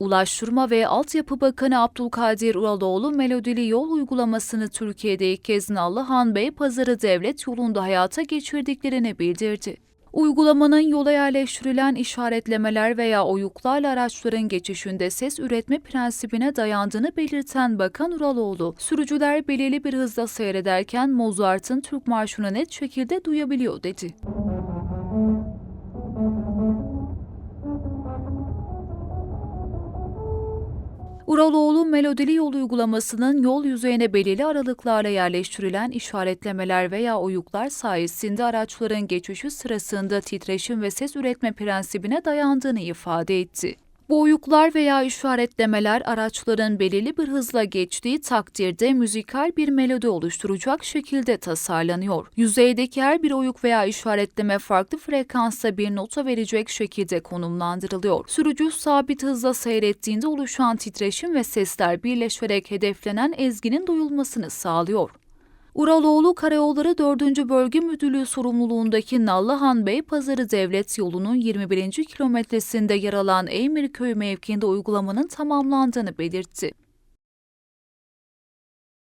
Ulaştırma ve Altyapı Bakanı Abdülkadir Uraloğlu melodili yol uygulamasını Türkiye'de ilk kez Nallıhan Bey Pazarı Devlet yolunda hayata geçirdiklerini bildirdi. Uygulamanın yola yerleştirilen işaretlemeler veya oyuklarla araçların geçişinde ses üretme prensibine dayandığını belirten Bakan Uraloğlu, sürücüler belirli bir hızda seyrederken Mozart'ın Türk Marşı'nı net şekilde duyabiliyor dedi. Uraloğlu melodili yol uygulamasının yol yüzeyine belirli aralıklarla yerleştirilen işaretlemeler veya oyuklar sayesinde araçların geçişi sırasında titreşim ve ses üretme prensibine dayandığını ifade etti. Bu oyuklar veya işaretlemeler araçların belirli bir hızla geçtiği takdirde müzikal bir melodi oluşturacak şekilde tasarlanıyor. Yüzeydeki her bir oyuk veya işaretleme farklı frekansta bir nota verecek şekilde konumlandırılıyor. Sürücü sabit hızla seyrettiğinde oluşan titreşim ve sesler birleşerek hedeflenen ezginin duyulmasını sağlıyor. Uraloğlu Karayolları 4. Bölge Müdürlüğü sorumluluğundaki Nallıhan Bey Pazarı Devlet Yolu'nun 21. kilometresinde yer alan Eymir Köyü mevkiinde uygulamanın tamamlandığını belirtti.